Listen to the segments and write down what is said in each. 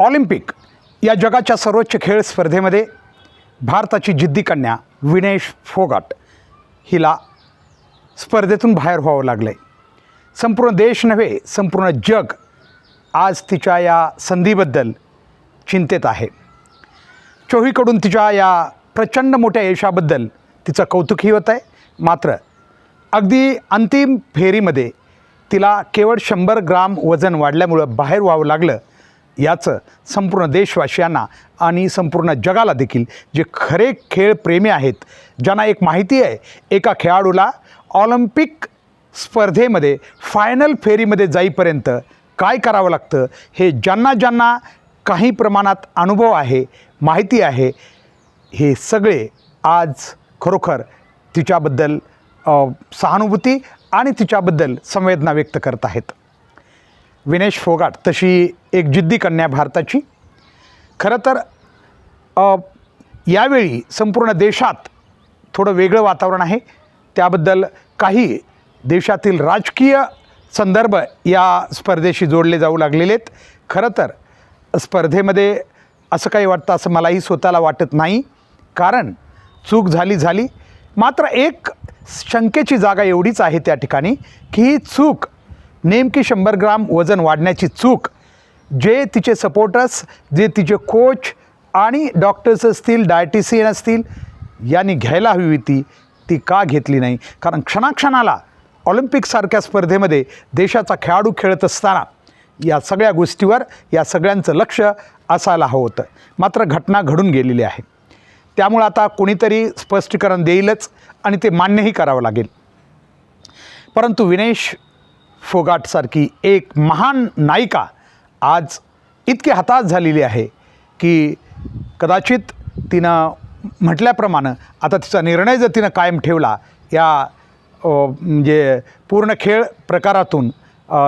Olympic या जगाच्या सर्वोच्च खेळ स्पर्धेमध्ये भारताची जिद्दी कन्या विनेश फोगाट हिला स्पर्धेतून बाहेर व्हावं लागलं आहे संपूर्ण देश नव्हे संपूर्ण जग आज तिच्या या संधीबद्दल चिंतेत आहे. चोहीकडून तिच्या या प्रचंड मोठ्या यशाबद्दल तिचं कौतुकही होत आहे. मात्र अगदी अंतिम फेरीमध्ये तिला केवळ शंभर ग्राम वजन वाढल्यामुळं बाहेर व्हावं लागलं याचं संपूर्ण देशवासियांना आणि संपूर्ण जगाला देखील जे खरे खेळप्रेमी आहेत ज्यांना एक माहिती आहे एका खेळाडूला ऑलिम्पिक स्पर्धेमध्ये फायनल फेरीमध्ये जाईपर्यंत काय करावं लागतं हे ज्यांना ज्यांना काही प्रमाणात अनुभव आहे माहिती आहे हे सगळे आज खरोखर तिच्याबद्दल सहानुभूती आणि तिच्याबद्दल संवेदना व्यक्त करत आहेत. विनेश फोगाट तशी एक जिद्दी कन्या भारताची. खरं तर यावेळी संपूर्ण देशात थोडं वेगळं वातावरण आहे. त्याबद्दल काही देशातील राजकीय संदर्भ या स्पर्धेशी जोडले जाऊ लागलेले आहेत. खरं तर स्पर्धेमध्ये असं काही वाटतं असं मलाही स्वतःला वाटत नाही. कारण चूक झाली झाली. मात्र एक शंकेची जागा एवढीच आहे त्या ठिकाणी की ही चूक नेमकी शंभर ग्राम वजन वाढण्याची चूक जे तिचे सपोर्टर्स जे तिचे कोच आणि डॉक्टर्स असतील डायटिशियन असतील यांनी घ्यायला हवी होती ती का घेतली नाही? कारण क्षणाक्षणाला ऑलिम्पिकसारख्या स्पर्धेमध्ये देशाचा खेळाडू खेळत असताना या सगळ्या गोष्टीवर या सगळ्यांचं लक्ष असायला हवं होतं. मात्र घटना घडून गेलेली आहे. त्यामुळं आता कोणीतरी स्पष्टीकरण देईलच आणि ते मान्यही करावं लागेल. परंतु विनेश फोगाटसारखी एक महान नायिका आज इतकी हताश झालेली आहे की कदाचित तिनं म्हटल्याप्रमाणे आता तिचा निर्णय जर तिनं कायम ठेवला या म्हणजे पूर्ण खेळ प्रकारातून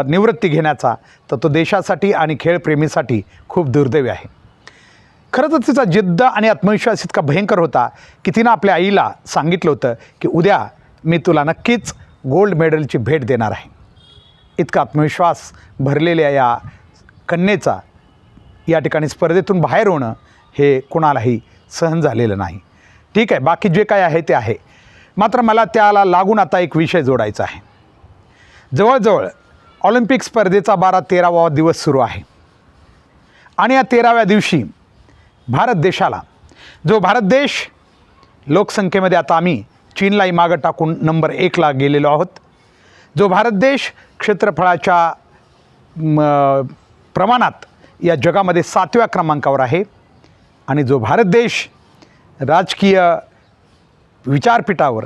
निवृत्ती घेण्याचा तर तो देशासाठी आणि खेळप्रेमीसाठी खूप दुर्दैवी आहे. खरं तर तिचा जिद्द आणि आत्मविश्वास इतका भयंकर होता की तिनं आपल्या आईला सांगितलं होतं की उद्या मी तुला नक्कीच गोल्ड मेडलची भेट देणार आहे. इतका आत्मविश्वास भरलेल्या या कन्येचा या ठिकाणी स्पर्धेतून बाहेर होणं हे कुणालाही सहन झालेलं नाही. ठीक आहे बाकी जे काय आहे ते आहे. मात्र मला त्याला लागून आता एक विषय जोडायचा आहे. जवळजवळ ऑलिम्पिक स्पर्धेचा बारा तेरावा दिवस सुरू आहे. आणि या तेराव्या दिवशी भारत देशाला जो भारत देश लोकसंख्येमध्ये आता आम्ही चीनलाही मागं टाकून नंबर एकला गेलेलो आहोत. जो भारत देश क्षेत्रफळाच्या प्रमाणात या जगामध्ये सातव्या क्रमांकावर आहे आणि जो भारत देश राजकीय विचारपीठावर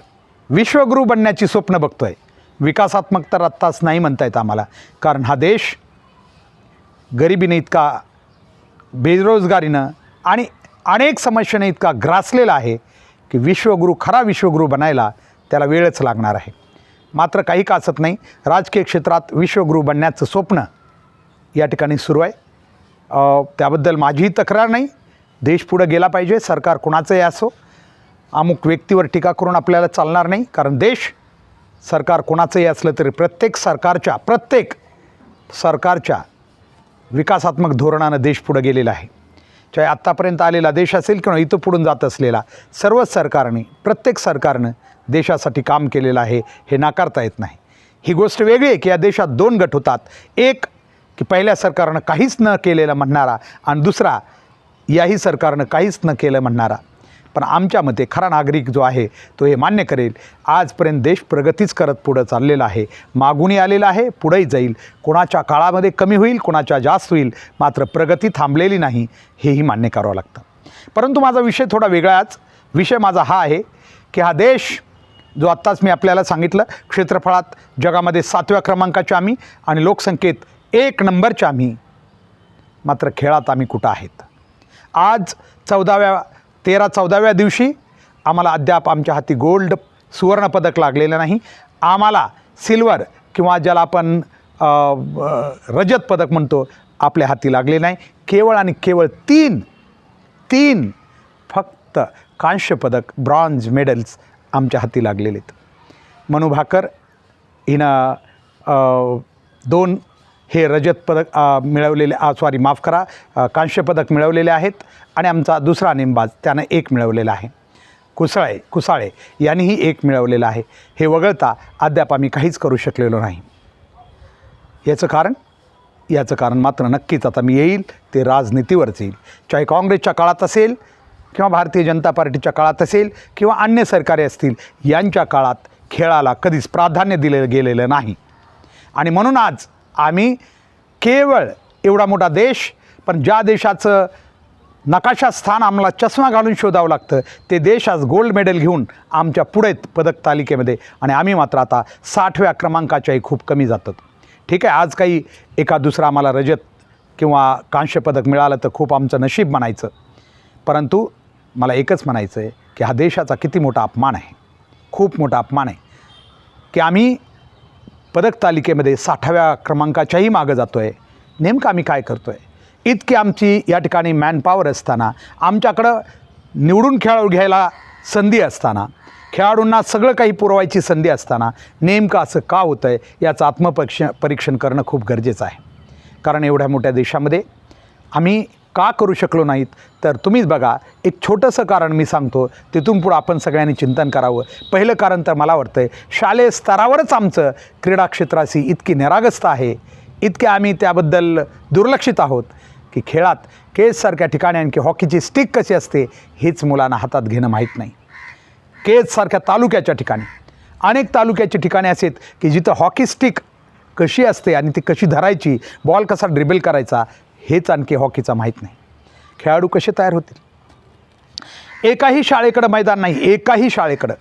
विश्वगुरू बनण्याची स्वप्न बघतो आहे विकासात्मक तर आत्ताच नाही म्हणता येत आम्हाला कारण हा देश गरिबीने इतका बेरोजगारीनं आणि अनेक समस्येने इतका ग्रासलेला आहे की विश्वगुरू खरा विश्वगुरू बनायला त्याला वेळच लागणार आहे. मात्र काही काचत नाही. राजकीय क्षेत्रात विश्वगुरू बनण्याचं स्वप्न या ठिकाणी सुरू आहे. त्याबद्दल माझीही तक्रार नाही. देश पुढं गेला पाहिजे सरकार कुणाचंही असो. अमुक व्यक्तीवर टीका करून आपल्याला चालणार नाही. कारण देश सरकार कोणाचंही असलं तरी प्रत्येक सरकारच्या प्रत्येक सरकारच्या विकासात्मक धोरणानं देश पुढं गेलेला आहे. चाहे आत्तापर्यंत आलेला देश असेल किंवा इथं पुढून जात असलेला सर्वच सरकारने प्रत्येक सरकारनं देशासाठी काम केलेलं आहे हे नाकारता येत नाही. ही गोष्ट वेगळी आहे की या देशात दोन गट होतात. एक की पहिल्या सरकारनं काहीच न केलेलं म्हणणारा आणि दुसरा याही सरकारनं काहीच न केलं म्हणणारा. पण आमच्या मते खरा नागरिक जो आहे तो हे मान्य करेल आजपर्यंत देश प्रगतीच करत पुढं चाललेला आहे. मागूनही आलेला आहे पुढंही जाईल. कोणाच्या काळामध्ये कमी होईल कोणाच्या जास्त होईल मात्र प्रगती थांबलेली नाही हेही मान्य करावं लागतं. परंतु माझा विषय थोडा वेगळाच. विषय माझा हा आहे की हा देश जो आत्ताच मी आपल्याला सांगितलं क्षेत्रफळात जगामध्ये सातव्या क्रमांकाच्या आम्ही आणि लोकसंख्येत एक नंबरच्या आम्ही. मात्र खेळात आम्ही कुठं आहेत? आज चौदाव्या तेरा चौदाव्या दिवशी आम्हाला अद्याप आमच्या हाती गोल्ड सुवर्णपदक लागलेलं नाही. आम्हाला सिल्वर किंवा ज्याला आपण रजत पदक म्हणतो आपल्या हाती लागले नाही. केवळ आणि केवळ तीन तीन फक्त कांस्य पदक ब्रॉन्झ मेडल्स आमच्या हाती लागलेले आहेत. मनू भाकर हिनं दोन हे रजत पदक मिळवलेले सॉरी माफ करा अ, कांस्य पदक मिळवलेले आहेत आणि आमचा दुसरा नेमबाज त्यानं एक मिळवलेला आहे. कुसळे कुसाळे यांनीही एक मिळवलेलं आहे. हे वगळता अद्याप आम्ही काहीच करू शकलेलो नाही. याचं कारण? याचं कारण मात्र नक्कीच आता मी येईल ते राजनीतीवरच येईल. चाहे काँग्रेसच्या काळात असेल किंवा भारतीय जनता पार्टीच्या काळात असेल किंवा अन्य सरकारे असतील यांच्या काळात खेळाला कधीच प्राधान्य दिलं गेलेलं नाही. आणि म्हणून आज आम्ही केवळ एवढा मोठा देश पण ज्या देशाचं नकाशा स्थान आम्हाला चष्मा घालून शोधावं लागतं ते देश आज गोल्ड मेडल घेऊन आमच्या पुढे पदक तालिकेमध्ये आणि आम्ही मात्र आता साठव्या क्रमांकाच्याही खूप कमी जातात. ठीक आहे आज काही एका दुसरा आम्हाला रजत किंवा कांस्य पदक मिळालं तर खूप आमचं नशीब म्हणायचं. परंतु मला एकच म्हणायचं आहे की हा देशाचा किती मोठा अपमान आहे. खूप मोठा अपमान आहे. की आम्ही पदक तालिकेमध्ये साठाव्या क्रमांकाच्याही मागं जातो आहे नेमकं आम्ही काय करतो आहे इतकी आमची या ठिकाणी मॅनपॉवर असताना आमच्याकडं निवडून खेळाडू घ्यायला संधी असताना खेळाडूंना सगळं काही पुरवायची संधी असताना नेमकं असं का होतं आहे याचं आत्मपक्ष परीक्षण करणं खूप गरजेचं आहे. कारण एवढ्या मोठ्या देशामध्ये आम्ही का करू शकलो नाहीत? तर तुम्हीच बघा एक छोटंसं कारण मी सांगतो तिथून पुढं आपण सगळ्यांनी चिंतन करावं. पहिलं कारण तर मला वाटतं आहे शालेय स्तरावरच आमचं क्रीडा क्षेत्राशी इतकी निरागस्त आहे. इतके आम्ही त्याबद्दल दुर्लक्षित आहोत की खेळात केजसारख्या ठिकाणी आणखी हॉकीची स्टिक कशी असते हेच मुलांना हातात घेणं माहीत नाही. केजसारख्या तालुक्याच्या ठिकाणी अनेक तालुक्याची ठिकाणे असे आहेत की जिथं हॉकी स्टिक कशी असते आणि ती कशी धरायची बॉल कसा ड्रिबल करायचा हेच आणखी हॉकीचा माहीत नाही. खेळाडू कसे तयार होतील? एकाही शाळेकडं मैदान नाही एकाही शाळेकडं.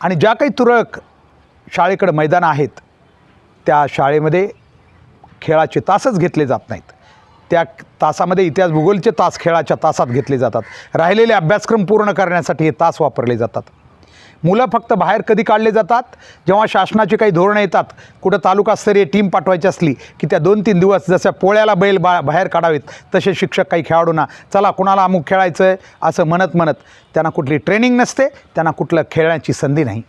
आणि ज्या काही तुरळक शाळेकडं मैदानं आहेत त्या शाळेमध्ये खेळाचे तासच घेतले जात नाहीत. त्या तासामध्ये इतिहास भूगोलचे तास खेळाच्या तासात घेतले जातात. राहिलेले अभ्यासक्रम पूर्ण करण्यासाठी हे तास वापरले जातात. मुलं फक्त बाहेर कधी काढले जातात? जेव्हा शासनाची काही धोरणं येतात कुठं तालुकास्तरीय टीम पाठवायची असली की त्या दोन तीन दिवस जसं पोळ्याला बैल बा बाहेर काढावेत तसे शिक्षक काही खेळाडूंना चला कुणाला अमुक खेळायचं आहे असं म्हणत म्हणत त्यांना कुठली ट्रेनिंग नसते त्यांना कुठलं खेळण्याची संधी नाही.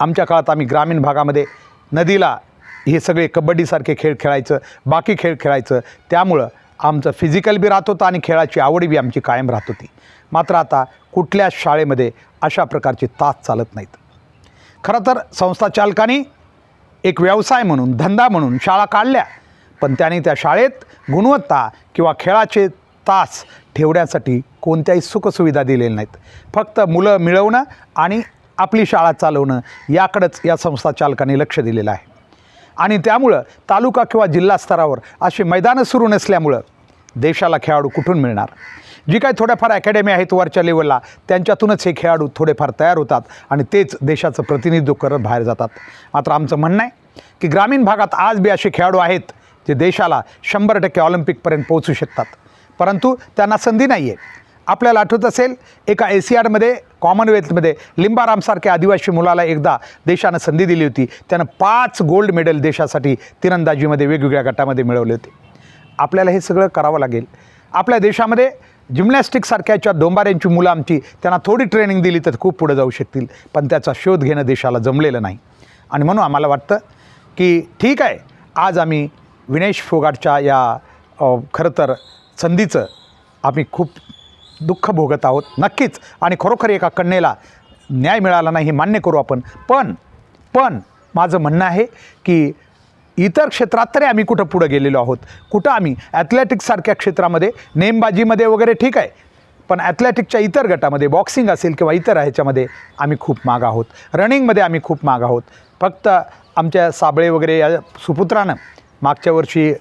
आमच्या काळात आम्ही ग्रामीण भागामध्ये नदीला हे सगळे कबड्डीसारखे खेळ खेळायचं बाकी खेळ खेळायचं त्यामुळं आमचं फिजिकल बी राहत होतं आणि खेळाची आवड बी आमची कायम राहत होती. मात्र आता कुठल्याच शाळेमध्ये अशा प्रकारचे तास चालत नाहीत. खरं तर संस्था चालकांनी एक व्यवसाय म्हणून धंदा म्हणून शाळा काढल्या. पण त्याने त्या शाळेत गुणवत्ता किंवा खेळाचे तास ठेवण्यासाठी कोणत्याही सुखसुविधा दिलेल्या नाहीत. फक्त मुलं मिळवणं आणि आपली शाळा चालवणं याकडंच या संस्था चालकांनी लक्ष दिलेलं आहे. आणि त्यामुळं तालुका किंवा जिल्हा स्तरावर अशी मैदानं सुरू नसल्यामुळं देशाला खेळाडू कुठून मिळणार? जी काही थोड्याफार अकॅडमी आहेत वरच्या लेवलला त्यांच्यातूनच हे खेळाडू थोडेफार तयार होतात आणि तेच देशाचं प्रतिनिधित्व करत बाहेर जातात. मात्र आमचं म्हणणं आहे की ग्रामीण भागात आज बी असे खेळाडू आहेत जे देशाला शंभर टक्के ऑलिम्पिकपर्यंत पोहोचू शकतात. परंतु त्यांना संधी नाही आहे आपल्याला आठवत असेल एका एसीआरमध्ये कॉमनवेल्थमध्ये लिंबारामसारख्या आदिवासी मुलाला एकदा देशानं संधी दिली होती. त्यानं पाच गोल्ड मेडल देशासाठी तिरंदाजीमध्ये वेगवेगळ्या गटामध्ये मिळवले होते. आपल्याला हे सगळं करावं लागेल. आपल्या देशामध्ये जिम्नॅस्टिकसारख्याच्या डोंबाऱ्यांची मुलं आमची त्यांना थोडी ट्रेनिंग दिली तर खूप पुढे जाऊ शकतील पण त्याचा शोध घेणं देशाला जमलेलं नाही. आणि म्हणून आम्हाला वाटतं की ठीक आहे आज आम्ही विनेश फोगाटच्या या खरं तर संधीचं आम्ही खूप दुःख भोगत आहोत. नक्कीच आणि खरोखर एका कन्येला न्याय मिळाला नाही हे मान्य करू आपण. पण पण माझं म्हणणं आहे की इतर क्षेत्रात तरी आम्ही कुठं पुढं गेलेलो आहोत? कुठं आम्ही? ॲथलेटिक्ससारख्या क्षेत्रामध्ये नेमबाजीमध्ये वगैरे ठीक आहे. पण ॲथलेटिकच्या इतर गटामध्ये बॉक्सिंग असेल किंवा इतर ह्याच्यामध्ये आम्ही खूप माग आहोत. रनिंगमध्ये आम्ही खूप माग आहोत. फक्त आमच्या साबळे वगैरे या सुपुत्रानं मागच्या वर्षी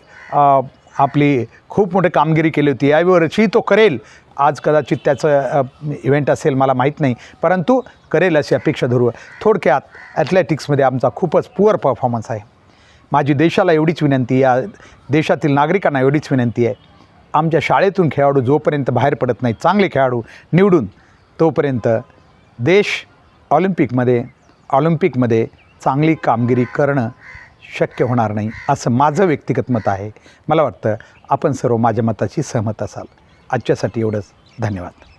आपली खूप मोठी कामगिरी केली होती. यावर्षी तो करेल. आज कदाचित त्याचं इव्हेंट असेल मला माहीत नाही. परंतु करेल अशी अपेक्षा धरू. थोडक्यात ॲथलेटिक्समध्ये आमचा खूपच पुअर परफॉर्मन्स आहे. माझी देशाला एवढीच विनंती या देशातील नागरिकांना एवढीच विनंती आहे. आमच्या शाळेतून खेळाडू जोपर्यंत बाहेर पडत नाही चांगले खेळाडू निवडून तोपर्यंत देश ऑलिम्पिकमध्ये ऑलिम्पिकमध्ये चांगली कामगिरी करणं शक्य होणार नाही असं माझं व्यक्तिगत मत आहे. मला वाटतं आपण सर्व माझ्या मताशी सहमत असाल. आजच्यासाठी एवढंच. धन्यवाद.